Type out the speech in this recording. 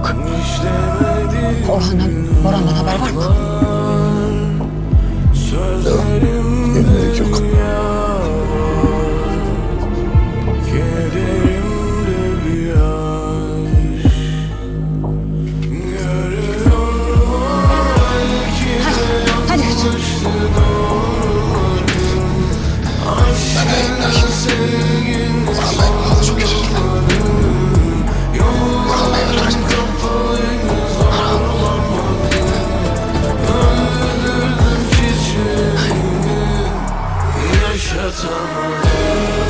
yok. Orhan'a, Orhan'dan haber var mı? Yok. Cause I'm